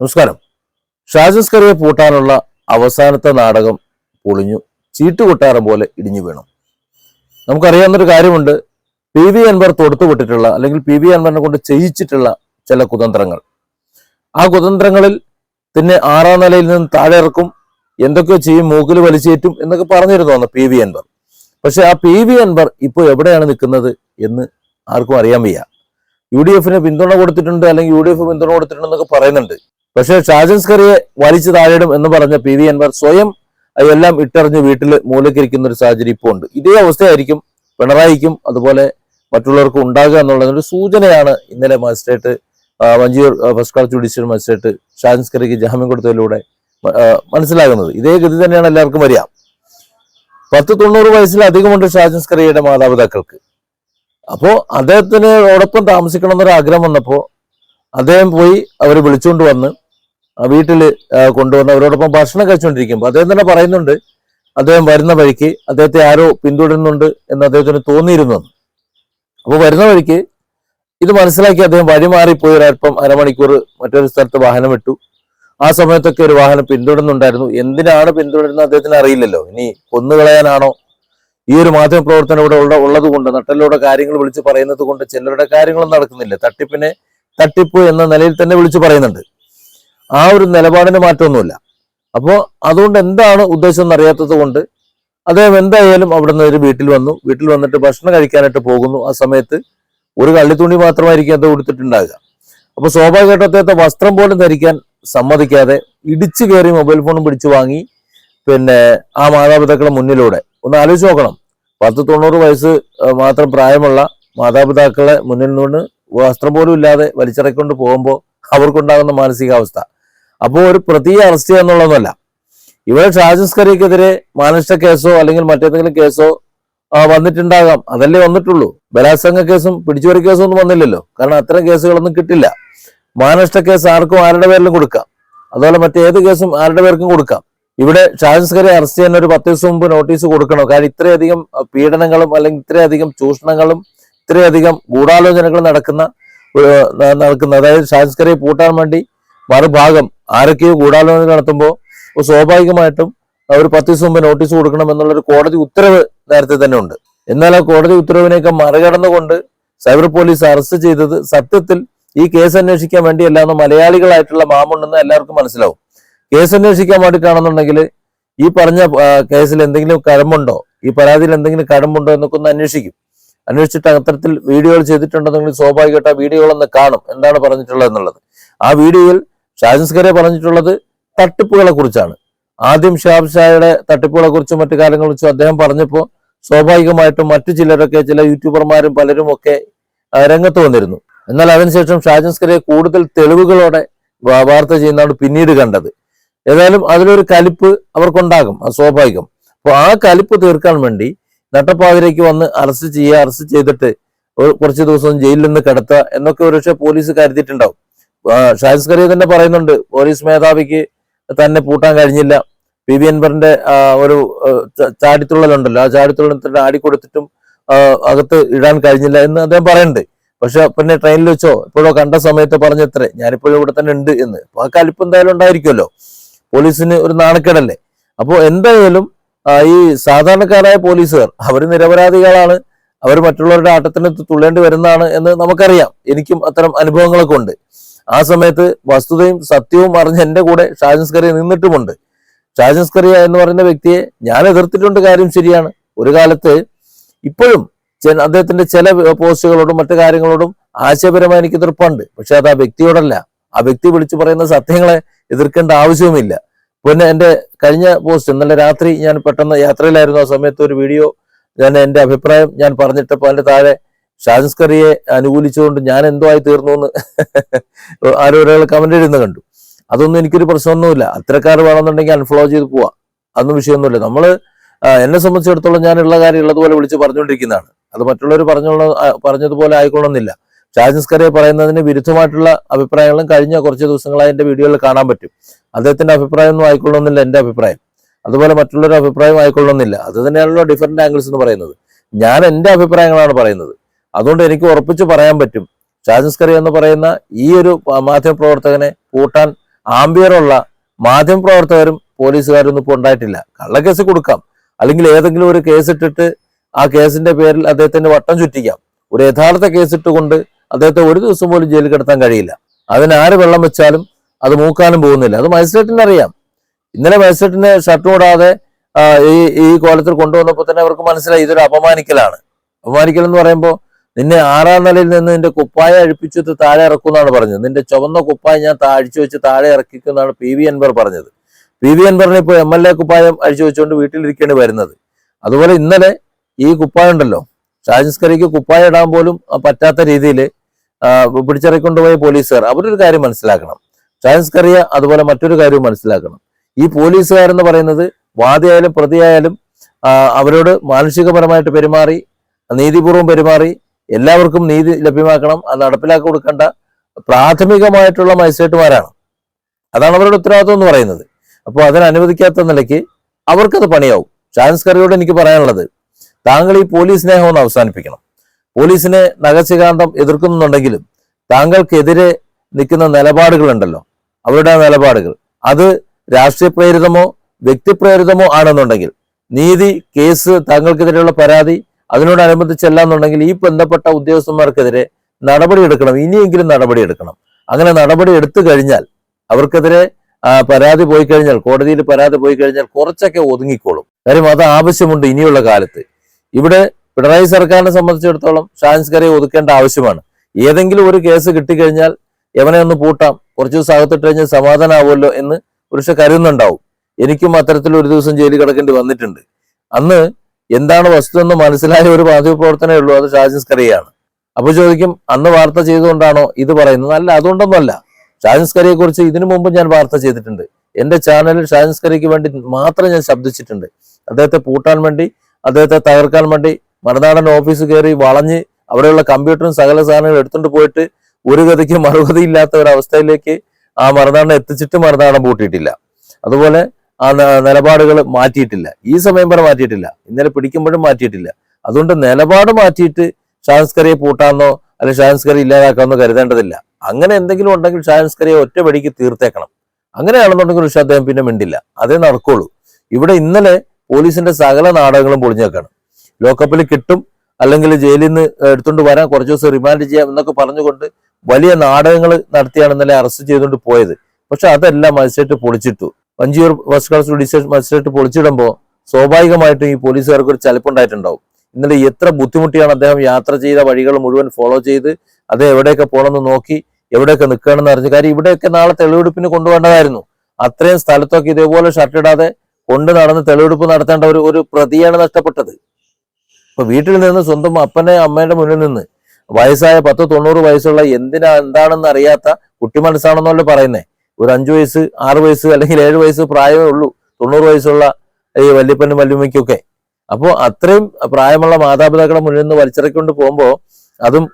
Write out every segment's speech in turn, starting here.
നമസ്കാരം. ഷാജസ്കറിയെ പൂട്ടാനുള്ള അവസാനത്തെ നാടകം പൊളിഞ്ഞു. ചീട്ടുകൊട്ടാരം പോലെ ഇടിഞ്ഞു വീണു. നമുക്കറിയാവുന്നൊരു കാര്യമുണ്ട്. പി വി അൻവർ തൊടുത്തുവിട്ടിട്ടുള്ള അല്ലെങ്കിൽ പി വി അൻവറിനെ കൊണ്ട് ചെയ്യിച്ചിട്ടുള്ള ചില കുതന്ത്രങ്ങൾ. ആ കുതന്ത്രങ്ങളിൽ പിന്നെ ആറാം നിലയിൽ നിന്ന് താഴെ ഇറക്കും എന്തൊക്കെയോ ചെയ്യും മൂക്കിൽ വലിച്ചേറ്റും എന്നൊക്കെ പറഞ്ഞിരുന്നു അന്ന് പി വി അൻവർ. പക്ഷെ ആ പി വി അൻവർ ഇപ്പോൾ എവിടെയാണ് നിൽക്കുന്നത് എന്ന് ആർക്കും അറിയാൻ വയ്യ. യു ഡി എഫിന് പിന്തുണ കൊടുത്തിട്ടുണ്ട് അല്ലെങ്കിൽ യു ഡി എഫ് പിന്തുണ കൊടുത്തിട്ടുണ്ടെന്നൊക്കെ പറയുന്നുണ്ട്. പക്ഷേ ഷാജൻസ്കറിയെ വലിച്ചു താഴെയിടും എന്ന് പറഞ്ഞ പി വി അൻവർ സ്വയം എല്ലാം ഇട്ടറിഞ്ഞ് വീട്ടിൽ മൂലക്കിരിക്കുന്ന ഒരു സാഹചര്യം ഇപ്പോൾ ഉണ്ട്. ഇതേ അവസ്ഥയായിരിക്കും പിണറായിക്കും അതുപോലെ മറ്റുള്ളവർക്കും ഉണ്ടാകുക എന്നുള്ളതിനൊരു സൂചനയാണ് ഇന്നലെ magistrate Vanchiyoor first class judicial magistrate ഷാജൻസ്കറിക്ക് ജാമ്യം കൊടുത്തതിലൂടെ മനസ്സിലാകുന്നത്. ഇതേ ഗതി തന്നെയാണ് എല്ലാവർക്കും അറിയാം. പത്ത് തൊണ്ണൂറ് വയസ്സിലധികമുണ്ട് ഷാജൻസ്കറിയുടെ മാതാപിതാക്കൾക്ക്. അപ്പോൾ അദ്ദേഹത്തിന് താമസിക്കണമെന്നൊരു ആഗ്രഹം വന്നപ്പോൾ അദ്ദേഹം പോയി അവർ വിളിച്ചുകൊണ്ട് വന്ന് ആ, കൊണ്ടുവന്ന് അവരോടൊപ്പം ഭക്ഷണം കഴിച്ചുകൊണ്ടിരിക്കുമ്പോൾ അദ്ദേഹം തന്നെ പറയുന്നുണ്ട് അദ്ദേഹം വരുന്ന വഴിക്ക് അദ്ദേഹത്തെ ആരോ പിന്തുടരുന്നുണ്ട് എന്ന് അദ്ദേഹത്തിന് തോന്നിയിരുന്നു. അപ്പോൾ വരുന്ന വഴിക്ക് ഇത് മനസ്സിലാക്കി അദ്ദേഹം വഴി വഴിമാറിപ്പോയി ഒരല്പം അരമണിക്കൂർ മറ്റൊരു സ്ഥലത്ത് വാഹനം വിട്ടു. ആ സമയത്തൊക്കെ ഒരു വാഹനം പിന്തുടരുന്നുണ്ടായിരുന്നു. എന്തിനാണ് പിന്തുടരുന്നത് അദ്ദേഹത്തിന് അറിയില്ലല്ലോ. ഇനി കൊന്നുകളയാനാണോ? ഈ ഒരു മാധ്യമ പ്രവർത്തനം ഇവിടെ ഉള്ള ഉള്ളത് കൊണ്ട് നട്ടലിലൂടെ കാര്യങ്ങൾ വിളിച്ച് പറയുന്നത് കൊണ്ട് ചിലരുടെ കാര്യങ്ങളും നടക്കുന്നില്ല. തട്ടിപ്പിനെ തട്ടിപ്പ് എന്ന നിലയിൽ തന്നെ വിളിച്ചു പറയുന്നുണ്ട്. ആ ഒരു നിലപാടിന് മാറ്റമൊന്നുമില്ല. അപ്പോൾ അതുകൊണ്ട് എന്താണ് ഉദ്ദേശം എന്നറിയാത്തത് കൊണ്ട് അദ്ദേഹം എന്തായാലും അവിടെ നിന്ന് ഒരു വീട്ടിൽ വന്നു. വീട്ടിൽ വന്നിട്ട് ഭക്ഷണം കഴിക്കാനായിട്ട് പോകുന്നു. ആ സമയത്ത് ഒരു കള്ളിത്തുണി മാത്രമായിരിക്കും അത് കൊടുത്തിട്ടുണ്ടാകുക അപ്പോൾ സ്വാഭാവികമായിട്ടും അദ്ദേഹത്തെ വസ്ത്രം പോലും ധരിക്കാൻ സമ്മതിക്കാതെ ഇടിച്ചു കയറി മൊബൈൽ ഫോണും പിടിച്ചു വാങ്ങി പിന്നെ ആ മാതാപിതാക്കളുടെ മുന്നിലൂടെ. ഒന്ന് ആലോചിച്ച് നോക്കണം. പത്ത് തൊണ്ണൂറ് വയസ്സ് മാത്രം പ്രായമുള്ള മാതാപിതാക്കളെ മുന്നിൽ നിന്ന് വസ്ത്രം പോലും ഇല്ലാതെ വലിച്ചിറക്കൊണ്ട് പോകുമ്പോൾ അവർക്കുണ്ടാകുന്ന മാനസികാവസ്ഥ. അപ്പോൾ ഒരു പ്രതിയെ അറസ്റ്റ് ചെയ്യുക എന്നുള്ളതല്ല ഇവിടെ ഷാജസ്കറിക്കെതിരെ മാനഷ്ട കേസോ അല്ലെങ്കിൽ മറ്റേതെങ്കിലും കേസോ വന്നിട്ടുണ്ടാകാം. അതല്ലേ വന്നിട്ടുള്ളൂ. ബലാത്സംഗ കേസും പിടിച്ചുപറി കേസും ഒന്നും വന്നില്ലല്ലോ. കാരണം അത്തരം കേസുകളൊന്നും കിട്ടില്ല. മാനഷ്ട കേസ് ആർക്കും ആരുടെ പേരിലും കൊടുക്കാം. അതുപോലെ മറ്റേത് കേസും ആരുടെ പേർക്കും കൊടുക്കാം. ഇവിടെ ഷാജസ്കരെ അറസ്റ്റ് ചെയ്യാൻ ഒരു പത്ത് ദിവസം മുമ്പ് നോട്ടീസ് കൊടുക്കണം. കാരണം ഇത്രയധികം പീഡനങ്ങളും അല്ലെങ്കിൽ ഇത്രയധികം ചൂഷണങ്ങളും ഇത്രയധികം ഗൂഢാലോചനകളും നടക്കുന്ന നടക്കുന്ന അതായത് ഷാജസ്കരെ പൂട്ടാൻ വേണ്ടി മറുഭാഗം ആരൊക്കെയോ ഗൂഢാലോചന നടത്തുമ്പോൾ സ്വാഭാവികമായിട്ടും അവർ പത്ത് ദിവസം മുമ്പ് നോട്ടീസ് കൊടുക്കണം എന്നുള്ളൊരു കോടതി ഉത്തരവ് നേരത്തെ തന്നെ ഉണ്ട്. എന്നാൽ ആ കോടതി ഉത്തരവിനെയൊക്കെ മറികടന്നുകൊണ്ട് സൈബർ പോലീസ് അറസ്റ്റ് ചെയ്തത് സത്യത്തിൽ ഈ കേസ് അന്വേഷിക്കാൻ വേണ്ടിയല്ല എന്ന് മലയാളികളായിട്ടുള്ള മാമുണ്ടെന്ന് എല്ലാവർക്കും മനസ്സിലാവും. കേസ് അന്വേഷിക്കാൻ വേണ്ടിയിട്ടാണെന്നുണ്ടെങ്കിൽ ഈ പറഞ്ഞ കേസിൽ എന്തെങ്കിലും കഴമ്പുണ്ടോ ഈ പരാതിയിൽ എന്തെങ്കിലും കഴമ്പുണ്ടോ എന്നൊക്കെ ഒന്ന് അന്വേഷിക്കും. അന്വേഷിച്ചിട്ട് അത്തരത്തിൽ വീഡിയോകൾ ചെയ്തിട്ടുണ്ടെന്നെങ്കിൽ സ്വാഭാവികമായിട്ട് ആ വീഡിയോകളൊന്ന് കാണും. എന്താണ് പറഞ്ഞിട്ടുള്ളത് എന്നുള്ളത് ആ വീഡിയോയിൽ ഷാജൻസ്കരെ പറഞ്ഞിട്ടുള്ളത് തട്ടിപ്പുകളെ കുറിച്ചാണ്. ആദ്യം ഷാബ് ഷായുടെ തട്ടിപ്പുകളെ കുറിച്ചും മറ്റു കാര്യങ്ങളെ കുറിച്ചും അദ്ദേഹം പറഞ്ഞപ്പോൾ സ്വാഭാവികമായിട്ടും മറ്റു ചിലരൊക്കെ ചില യൂട്യൂബർമാരും പലരും ഒക്കെ രംഗത്ത് വന്നിരുന്നു. എന്നാൽ അതിനുശേഷം ഷാജൻസ്കരെ കൂടുതൽ തെളിവുകളോടെ വാർത്ത ചെയ്യുന്നതാണ് പിന്നീട് കണ്ടത്. ഏതായാലും അതിലൊരു കലിപ്പ് അവർക്കുണ്ടാകും അത് സ്വാഭാവികം. അപ്പോൾ ആ കലിപ്പ് തീർക്കാൻ വേണ്ടി നട്ടപ്പാതിരേക്ക് വന്ന് അറസ്റ്റ് ചെയ്യുക അറസ്റ്റ് ചെയ്തിട്ട് കുറച്ച് ദിവസം ജയിലിൽ നിന്ന് കിടത്തുക എന്നൊക്കെ ഒരുപക്ഷെ പോലീസ് കരുതിയിട്ടുണ്ടാവും. ആ, കരീർ തന്നെ പറയുന്നുണ്ട് പോലീസ് മേധാവിക്ക് തന്നെ പൂട്ടാൻ കഴിഞ്ഞില്ല. പി വി അൻവറിന്റെ ഒരു ചാടിത്തുള്ളലുണ്ടല്ലോ. ആ ചാടിത്തുള്ളൽ ആടി കൊടുത്തിട്ടും അകത്ത് ഇടാൻ കഴിഞ്ഞില്ല എന്ന് അദ്ദേഹം പറയുന്നുണ്ട്. പക്ഷെ പിന്നെ ട്രെയിനിൽ വെച്ചോ ഇപ്പോഴോ കണ്ട സമയത്ത് പറഞ്ഞത്രേ ഞാനിപ്പോഴും ഇവിടെ തന്നെ ഉണ്ട് എന്ന്. അപ്പൊ ആ കലിപ്പ് എന്തായാലും ഉണ്ടായിരിക്കുമല്ലോ. പോലീസിന് ഒരു നാണക്കേടല്ലേ. അപ്പോൾ എന്തായാലും ഈ സാധാരണക്കാരായ പോലീസുകാർ അവർ നിരപരാധികളാണ്. അവർ മറ്റുള്ളവരുടെ ആട്ടത്തിന് തുള്ളേണ്ടി വരുന്നതാണ് എന്ന് നമുക്കറിയാം. എനിക്കും അത്തരം അനുഭവങ്ങളൊക്കെ ഉണ്ട്. ആ സമയത്ത് വസ്തുതയും സത്യവും അറിഞ്ഞ് എന്റെ കൂടെ ഷാജൻസ്കറിയ നിന്നിട്ടുമുണ്ട്. ഷാജൻസ്കറിയ എന്ന് പറയുന്ന വ്യക്തിയെ ഞാൻ എതിർത്തിട്ടുണ്ട് കാര്യം ശരിയാണ്. ഒരു കാലത്ത് ഇപ്പോഴും അദ്ദേഹത്തിന്റെ ചില പോസ്റ്റുകളോടും മറ്റു കാര്യങ്ങളോടും ആശയപരമായി എനിക്ക് എതിർപ്പുണ്ട്. പക്ഷെ അത് ആ വ്യക്തിയോടല്ല. ആ വ്യക്തി വിളിച്ചു പറയുന്ന സത്യങ്ങളെ എതിർക്കേണ്ട ആവശ്യവുമില്ല. പിന്നെ എന്റെ കഴിഞ്ഞ പോസ്റ്റ് ഇന്നലെ രാത്രി ഞാൻ പെട്ടെന്ന് യാത്രയിലായിരുന്നു. ആ സമയത്ത് ഒരു വീഡിയോ ഞാൻ എന്റെ അഭിപ്രായം ഞാൻ പറഞ്ഞിട്ടപ്പോൾ അതിന്റെ താഴെ ഷാജൻസ്കറിയെ അനുകൂലിച്ചുകൊണ്ട് ഞാൻ എന്തോ ആയി തീർന്നു എന്ന് ആരോ ഒരാൾ കമന്റ് എഴുതുന്ന കണ്ടു. അതൊന്നും എനിക്കൊരു പ്രശ്നമൊന്നുമില്ല. അത്തരക്കാർ വേണമെന്നുണ്ടെങ്കിൽ അൺഫോളോ ചെയ്ത് പോവാം. അതൊന്നും വിഷയമൊന്നുമില്ല. നമ്മൾ എന്നെ സംബന്ധിച്ചിടത്തോളം ഞാൻ ഉള്ള കാര്യം ഉള്ളതുപോലെ വിളിച്ച് പറഞ്ഞുകൊണ്ടിരിക്കുന്നതാണ്. അത് മറ്റുള്ളവർ പറഞ്ഞുള്ള പറഞ്ഞതുപോലെ ആയിക്കൊള്ളുന്നില്ല ഷാജൻസ്കറിയെ പറയുന്നതിന് വിരുദ്ധമായിട്ടുള്ള അഭിപ്രായങ്ങളും കഴിഞ്ഞ കുറച്ച് ദിവസങ്ങളായി എന്റെ വീഡിയോയിൽ കാണാൻ പറ്റും. അദ്ദേഹത്തിന്റെ അഭിപ്രായം ഒന്നും ആയിക്കൊള്ളുന്നില്ല എന്റെ അഭിപ്രായം. അതുപോലെ മറ്റുള്ളവരുടെ അഭിപ്രായം ആയിക്കൊള്ളുന്നില്ല. അത് തന്നെയാണല്ലോ ഡിഫറെന്റ് ആംഗിൾസ് എന്ന് പറയുന്നത്. ഞാൻ എന്റെ അഭിപ്രായങ്ങളാണ് പറയുന്നത്. അതുകൊണ്ട് എനിക്ക് ഉറപ്പിച്ച് പറയാൻ പറ്റും. ഷാജൻസ്കറി എന്ന് പറയുന്ന ഈ ഒരു മാധ്യമ പ്രവർത്തകനെ പൂട്ടാൻ ആംബിയറുള്ള മാധ്യമപ്രവർത്തകരും പോലീസുകാരും ഒന്നും ഇപ്പോൾ ഉണ്ടായിട്ടില്ല. കള്ളക്കേസ് കൊടുക്കാം. അല്ലെങ്കിൽ ഏതെങ്കിലും ഒരു കേസ് ഇട്ടിട്ട് ആ കേസിന്റെ പേരിൽ അദ്ദേഹത്തിന്റെ വട്ടം ചുറ്റിക്കാം. ഒരു യഥാർത്ഥ കേസ് ഇട്ടുകൊണ്ട് അദ്ദേഹത്തെ ഒരു ദിവസം പോലും ജയിലിൽ കിടത്താൻ കഴിയില്ല. അതിനാര് വെള്ളം വെച്ചാലും അത് മൂക്കാനും പോകുന്നില്ല. അത് മജിസ്ട്രേറ്റിന് അറിയാം. ഇന്നലെ മജിസ്ട്രേറ്റിനെ ഷർട്ട് കൂടാതെ ഈ ഈ കോലത്തിൽ കൊണ്ടുവന്നപ്പോൾ തന്നെ അവർക്ക് മനസ്സിലായി ഇതൊരു അപമാനിക്കലാണ്. അപമാനിക്കൽ എന്ന് പറയുമ്പോൾ നിന്നെ ആറാം നിലയിൽ നിന്ന് നിന്റെ കുപ്പായ അഴിപ്പിച്ചിട്ട് താഴെ ഇറക്കുമെന്നാണ് പറഞ്ഞത്. നിന്റെ ചുവന്ന കുപ്പായ ഞാൻ അഴിച്ചു വെച്ച് താഴെ ഇറക്കിക്കുമെന്നാണ് പി വി അൻവർ പറഞ്ഞത്. പി വി അൻവറിനെ ഇപ്പോൾ എം എൽ എ കുപ്പായം അഴിച്ചു വെച്ചുകൊണ്ട് വീട്ടിലിരിക്കേണ്ടി വരുന്നത്. അതുപോലെ ഇന്നലെ ഈ കുപ്പായം ഉണ്ടല്ലോ. ഷാജിസ്കറിക്ക് കുപ്പായം ഇടാൻ പോലും പറ്റാത്ത രീതിയിൽ പിടിച്ചിറക്കൊണ്ടുപോയ പോലീസുകാർ അവരൊരു കാര്യം മനസ്സിലാക്കണം. ഷാജിസ്കറിയ അതുപോലെ മറ്റൊരു കാര്യവും മനസ്സിലാക്കണം. ഈ പോലീസുകാരെന്ന് പറയുന്നത് വാദിയായാലും പ്രതിയായാലും അവരോട് മാനുഷികപരമായിട്ട് പെരുമാറി നീതിപൂർവം പെരുമാറി എല്ലാവർക്കും നീതി ലഭ്യമാക്കണം അത് നടപ്പിലാക്കി കൊടുക്കേണ്ട പ്രാഥമികമായിട്ടുള്ള മജിസ്ട്രേറ്റുമാരാണ്. അതാണ് അവരുടെ ഉത്തരവാദിത്വം എന്ന് പറയുന്നത്. അപ്പോൾ അതിനനുവദിക്കാത്ത നിലയ്ക്ക് അവർക്കത് പണിയാവും. ഷാൻസ് കറിയോട് എനിക്ക് പറയാനുള്ളത് താങ്കൾ ഈ പോലീസ് സ്നേഹം ഒന്ന് അവസാനിപ്പിക്കണം. പോലീസിനെ നഗശികാന്തം എതിർക്കുന്നുണ്ടെങ്കിലും താങ്കൾക്കെതിരെ നിൽക്കുന്ന നിലപാടുകളുണ്ടല്ലോ. അവരുടെ നിലപാടുകൾ അത് രാഷ്ട്രീയ പ്രേരിതമോ വ്യക്തിപ്രേരിതമോ ആണെന്നുണ്ടെങ്കിൽ നീതി കേസ് താങ്കൾക്കെതിരെയുള്ള പരാതി അതിനോടനുബന്ധിച്ചല്ല എന്നുണ്ടെങ്കിൽ ഈ ബന്ധപ്പെട്ട ഉദ്യോഗസ്ഥന്മാർക്കെതിരെ നടപടി എടുക്കണം. ഇനിയെങ്കിലും നടപടി എടുക്കണം. അങ്ങനെ നടപടി എടുത്തു കഴിഞ്ഞാൽ അവർക്കെതിരെ പരാതി പോയി കഴിഞ്ഞാൽ കോടതിയിൽ പരാതി പോയി കഴിഞ്ഞാൽ കുറച്ചൊക്കെ ഒതുങ്ങിക്കോളും. കാര്യം അത് ആവശ്യമുണ്ട് ഇനിയുള്ള കാലത്ത്. ഇവിടെ പിണറായി സർക്കാരിനെ സംബന്ധിച്ചിടത്തോളം ഷാൻസ്കരെ ഒതുക്കേണ്ട ആവശ്യമാണ്. ഏതെങ്കിലും ഒരു കേസ് കിട്ടിക്കഴിഞ്ഞാൽ എവനെ ഒന്ന് പൂട്ടാം. കുറച്ച് ദിവസം അകത്തിട്ട് കഴിഞ്ഞാൽ സമാധാനമാവുമല്ലോ എന്ന് പുരുഷ കരുതുന്നുണ്ടാവും. എനിക്കും അത്തരത്തിൽ ഒരു ദിവസം ജയിലിൽ കിടക്കേണ്ടി വന്നിട്ടുണ്ട്. അന്ന് എന്താണ് വസ്തു എന്ന് മനസ്സിലായ ഒരു മാധ്യമപ്രവർത്തനമേ ഉള്ളൂ. അത് ഷാജിൻസ്കറിയാണ് അപ്പൊ ചോദിക്കും അന്ന് വാർത്ത ചെയ്തുകൊണ്ടാണോ ഇത് പറയുന്നത്? അല്ല അതുകൊണ്ടൊന്നുമല്ല. ഷാജിൻസ്കറിയെ കുറിച്ച് ഇതിനു മുമ്പ് ഞാൻ വാർത്ത ചെയ്തിട്ടുണ്ട്. എന്റെ ചാനലിൽ ഷാജിൻസ്കറിക്ക് വേണ്ടി മാത്രം ഞാൻ ശബ്ദിച്ചിട്ടുണ്ട്. അദ്ദേഹത്തെ പൂട്ടാൻ വേണ്ടി അദ്ദേഹത്തെ തകർക്കാൻ വേണ്ടി മറുനാടൻ ഓഫീസ് കയറി വളഞ്ഞ് അവിടെയുള്ള കമ്പ്യൂട്ടറും സകല സാധനങ്ങളും എടുത്തുകൊണ്ട് പോയിട്ട് ഒരു ഗതിക്ക് ഇല്ലാത്ത ഒരു അവസ്ഥയിലേക്ക് ആ മറുനാടനെ എത്തിച്ചിട്ട് മറുനാടൻ പൂട്ടിയിട്ടില്ല. അതുപോലെ ആ നിലപാടുകൾ മാറ്റിയിട്ടില്ല. ഈ സമയം വരെ മാറ്റിയിട്ടില്ല. ഇന്നലെ പിടിക്കുമ്പോഴും മാറ്റിയിട്ടില്ല. അതുകൊണ്ട് നിലപാട് മാറ്റിയിട്ട് ഷാൻസ്കറിയെ പൂട്ടാന്നോ അല്ലെ ഷാൻസ്കറി ഇല്ലാതാക്കാന്നോ കരുതേണ്ടതില്ല. അങ്ങനെ എന്തെങ്കിലും ഉണ്ടെങ്കിൽ ഷാൻസ്കറിയെ ഒറ്റ വഴിക്ക് തീർത്തേക്കണം. അങ്ങനെയാണെന്നുണ്ടെങ്കിൽ ഋഷി അദ്ദേഹം പിന്നെ മിണ്ടില്ല. അതേ നടക്കുള്ളൂ. ഇവിടെ ഇന്നലെ പോലീസിന്റെ സകല നാടകങ്ങളും പൊളിഞ്ഞേക്കാണ്. ലോക്കപ്പിൽ കിട്ടും അല്ലെങ്കിൽ ജയിലിൽ നിന്ന് എടുത്തുകൊണ്ട് വരാൻ കുറച്ച് ദിവസം റിമാൻഡ് ചെയ്യാം എന്നൊക്കെ പറഞ്ഞുകൊണ്ട് വലിയ നാടകങ്ങൾ നടത്തിയാണ് ഇന്നലെ അറസ്റ്റ് ചെയ്തുകൊണ്ട് പോയത്. പക്ഷെ അതെല്ലാം magistrate പൊളിച്ചിട്ടു. Vanchiyoor first class judicial magistrate പൊളിച്ചിടുമ്പോൾ സ്വാഭാവികമായിട്ടും ഈ പോലീസുകാർക്ക് ഒരു ചലിപ്പുണ്ടായിട്ടുണ്ടാവും. ഇന്നലെ എത്ര ബുദ്ധിമുട്ടിയാണ് അദ്ദേഹം യാത്ര ചെയ്ത വഴികൾ മുഴുവൻ ഫോളോ ചെയ്ത് അദ്ദേഹം എവിടെയൊക്കെ പോകണമെന്ന് നോക്കി എവിടെയൊക്കെ നിൽക്കണമെന്ന് അറിഞ്ഞു. കാര്യം ഇവിടെയൊക്കെ നാളെ തെളിവെടുപ്പിന് കൊണ്ടുപോകേണ്ടതായിരുന്നു അത്രയും സ്ഥലത്തൊക്കെ ഇതേപോലെ ഷർട്ട് ഇടാതെ കൊണ്ട് നടന്ന് തെളിവെടുപ്പ് നടത്തേണ്ട ഒരു ഒരു പ്രതിയാണ് നഷ്ടപ്പെട്ടത്. ഇപ്പൊ വീട്ടിൽ നിന്ന് സ്വന്തം അപ്പനെ അമ്മേന്റെ മുന്നിൽ നിന്ന് വയസ്സായ പത്ത് തൊണ്ണൂറ് വയസ്സുള്ള എന്തിനാ എന്താണെന്ന് അറിയാത്ത കുട്ടി മനസ്സാണെന്നല്ലേ പറയുന്നേ. ഒരു അഞ്ചു വയസ്സ് ആറ് വയസ്സ് അല്ലെങ്കിൽ ഏഴ് വയസ്സ് പ്രായമേ ഉള്ളൂ. തൊണ്ണൂറ് വയസ്സുള്ള ഈ വല്യപ്പനും വല്യമ്മയ്ക്കൊക്കെ. അപ്പോൾ അത്രയും പ്രായമുള്ള മാതാപിതാക്കളെ മുന്നിൽ നിന്ന് വലിച്ചിറക്കൊണ്ട് പോകുമ്പോൾ അതും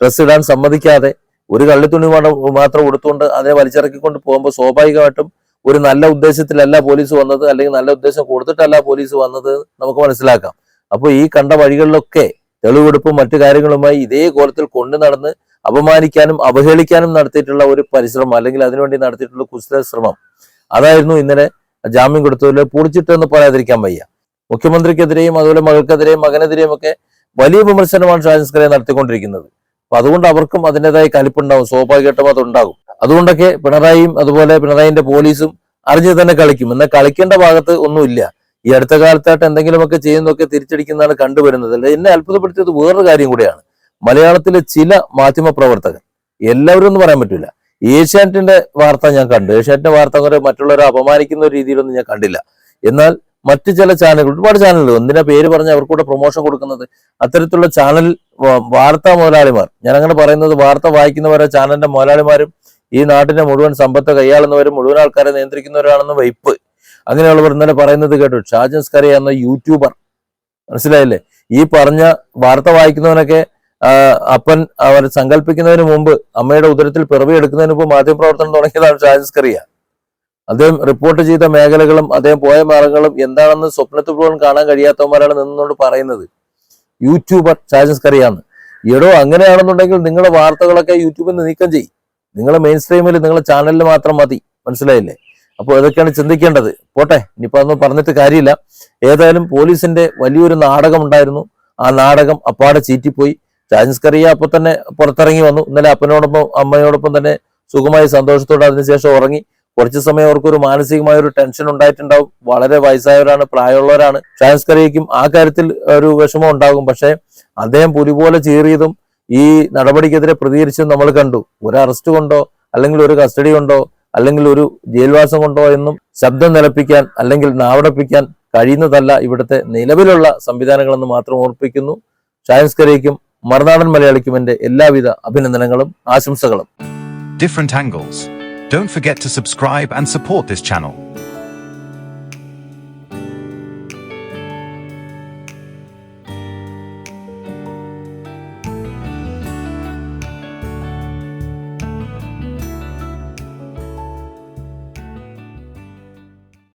ഡ്രസ് ഇടാൻ സമ്മതിക്കാതെ ഒരു കള്ളിത്തുണി തുണി മാത്രം ഉടുത്തുകൊണ്ട് അതിനെ വലിച്ചിറക്കിക്കൊണ്ട് പോകുമ്പോൾ സ്വാഭാവികമായിട്ടും ഒരു നല്ല ഉദ്ദേശത്തിലല്ല പോലീസ് വന്നത് അല്ലെങ്കിൽ നല്ല ഉദ്ദേശം കൊടുത്തിട്ടല്ല പോലീസ് വന്നത് നമുക്ക് മനസ്സിലാക്കാം. അപ്പോൾ ഈ കണ്ട വഴികളിലൊക്കെ തെളിവെടുപ്പും മറ്റു കാര്യങ്ങളുമായി ഇതേ കോലത്തിൽ കൊണ്ടു നടന്ന് അപമാനിക്കാനും അവഹേളിക്കാനും നടത്തിയിട്ടുള്ള ഒരു പരിശ്രമം അല്ലെങ്കിൽ അതിനുവേണ്ടി നടത്തിയിട്ടുള്ള കുശല ശ്രമം. അതായിരുന്നു ഇന്നലെ ജാമ്യം കൊടുത്തതിൽ പൊളിച്ചിട്ടെന്ന് പറയാതിരിക്കാൻ വയ്യ. മുഖ്യമന്ത്രിക്കെതിരെയും അതുപോലെ മകൾക്കെതിരെയും മകനെതിരെയും ഒക്കെ വലിയ വിമർശനമാണ് ഷാജിസ്കറെ നടത്തിക്കൊണ്ടിരിക്കുന്നത്. അപ്പൊ അതുകൊണ്ട് അവർക്കും അതിന്റെതായ കലിപ്പുണ്ടാവും സ്വാഭാവികമായിട്ടും അതുണ്ടാകും. അതുകൊണ്ടൊക്കെ പിണറായിയും അതുപോലെ പിണറായിന്റെ പോലീസും അറിഞ്ഞു തന്നെ കളിക്കും. എന്നാൽ കളിക്കേണ്ട ഭാഗത്ത് ഒന്നുമില്ല. ഈ അടുത്ത കാലത്തായിട്ട് എന്തെങ്കിലുമൊക്കെ ചെയ്യുന്നതൊക്കെ തിരിച്ചടിക്കുന്നതാണ് കണ്ടുവരുന്നത്. അല്ലെ? എന്നെ അത്ഭുതപ്പെടുത്തിയത് വേറൊരു കാര്യം കൂടിയാണ്. മലയാളത്തിലെ ചില മാധ്യമ പ്രവർത്തകർ എല്ലാവരും ഒന്നും പറയാൻ പറ്റില്ല ഏഷ്യാനെറ്റിന്റെ വാർത്ത ഞാൻ കണ്ടു. ഏഷ്യാനെറ്റിന്റെ വാർത്ത മറ്റുള്ളവരെ അപമാനിക്കുന്ന ഒരു രീതിയിലൊന്നും ഞാൻ കണ്ടില്ല. എന്നാൽ മറ്റു ചില ചാനലുകൾ ഒരുപാട് ചാനലുകൾ എന്തിനാ പേര് പറഞ്ഞ് അവർക്കൂടെ പ്രൊമോഷൻ കൊടുക്കുന്നത്? അത്തരത്തിലുള്ള ചാനൽ വാർത്താ മുതലാളിമാർ ഞാൻ അങ്ങനെ പറയുന്നത് വാർത്ത വായിക്കുന്നവരെ ചാനലിന്റെ മുതലാളിമാരും ഈ നാട്ടിന്റെ മുഴുവൻ സമ്പത്ത് കൈയാളുന്നവരും മുഴുവൻ ആൾക്കാരെ നിയന്ത്രിക്കുന്നവരാണെന്ന് വൈപ്പ്. അങ്ങനെയുള്ളവർ ഇന്നലെ പറയുന്നത് കേട്ടു. ഷാജൻസ് കറി എന്ന യൂട്യൂബർ മനസ്സിലായില്ലേ? ഈ പറഞ്ഞ വാർത്ത വായിക്കുന്നവനൊക്കെ അപ്പൻ അവർ സങ്കല്പിക്കുന്നതിന് മുമ്പ് അമ്മയുടെ ഉദരത്തിൽ പിറവി എടുക്കുന്നതിന് മുമ്പ് മാധ്യമപ്രവർത്തനം തുടങ്ങിയതാണ് ഷാജൻസ് കറിയ അദ്ദേഹം റിപ്പോർട്ട് ചെയ്ത മേഖലകളും അദ്ദേഹം പോയ മാർഗങ്ങളും എന്താണെന്ന് സ്വപ്നത്തിൽ പോലും കാണാൻ കഴിയാത്തവന്മാരാണ് നിന്നുകൊണ്ട് പറയുന്നത്. യൂട്യൂബർ ഷാജൻസ് കറിയാണ് എടോ അങ്ങനെയാണെന്നുണ്ടെങ്കിൽ നിങ്ങളുടെ വാർത്തകളൊക്കെ യൂട്യൂബിൽ നിന്ന് നീക്കം ചെയ്യും. നിങ്ങളെ മെയിൻ സ്ട്രീമിൽ നിങ്ങളെ ചാനലിൽ മാത്രം മതി. മനസ്സിലായില്ലേ? അപ്പോൾ ഇതൊക്കെയാണ് ചിന്തിക്കേണ്ടത്. പോട്ടെ ഇനിയിപ്പോ അതൊന്നും പറഞ്ഞിട്ട് കാര്യമില്ല. ഏതായാലും പോലീസിന്റെ വലിയൊരു നാടകം ഉണ്ടായിരുന്നു. ആ നാടകം അപ്പാടെ ചീറ്റിപ്പോയി. ചാൻസ്കറിയ അപ്പൊ തന്നെ പുറത്തിറങ്ങി വന്നു. ഇന്നലെ അപ്പനോടൊപ്പം അമ്മയോടൊപ്പം തന്നെ സുഖമായി സന്തോഷത്തോടെ അതിനുശേഷം ഉറങ്ങി. കുറച്ച് സമയം അവർക്കൊരു മാനസികമായ ഒരു ടെൻഷൻ ഉണ്ടായിട്ടുണ്ടാവും. വളരെ വയസ്സായവരാണ് പ്രായമുള്ളവരാണ്. ചാൻസ്കറിയയ്ക്കും ആ കാര്യത്തിൽ ഒരു വിഷമം ഉണ്ടാകും. പക്ഷേ അദ്ദേഹം പുലിപോലെ ചീറിയതും ഈ നടപടിക്കെതിരെ പ്രതികരിച്ചതും നമ്മൾ കണ്ടു. ഒരു അറസ്റ്റ് കൊണ്ടോ അല്ലെങ്കിൽ ഒരു കസ്റ്റഡി കൊണ്ടോ അല്ലെങ്കിൽ ഒരു ജയിൽവാസം കൊണ്ടോ എന്നും ശബ്ദം നിലപ്പിക്കാൻ അല്ലെങ്കിൽ നാവടപ്പിക്കാൻ കഴിയുന്നതല്ല ഇവിടുത്തെ നിലവിലുള്ള സംവിധാനങ്ങളെന്ന് മാത്രം ഓർപ്പിക്കുന്നു ഷായൻസ്കരയ്ക്കും മറുനാടൻ മലയാളിക്കും എന്റെ എല്ലാവിധ അഭിനന്ദനങ്ങളും ആശംസകളും different angles. Don't forget to subscribe and support this channel.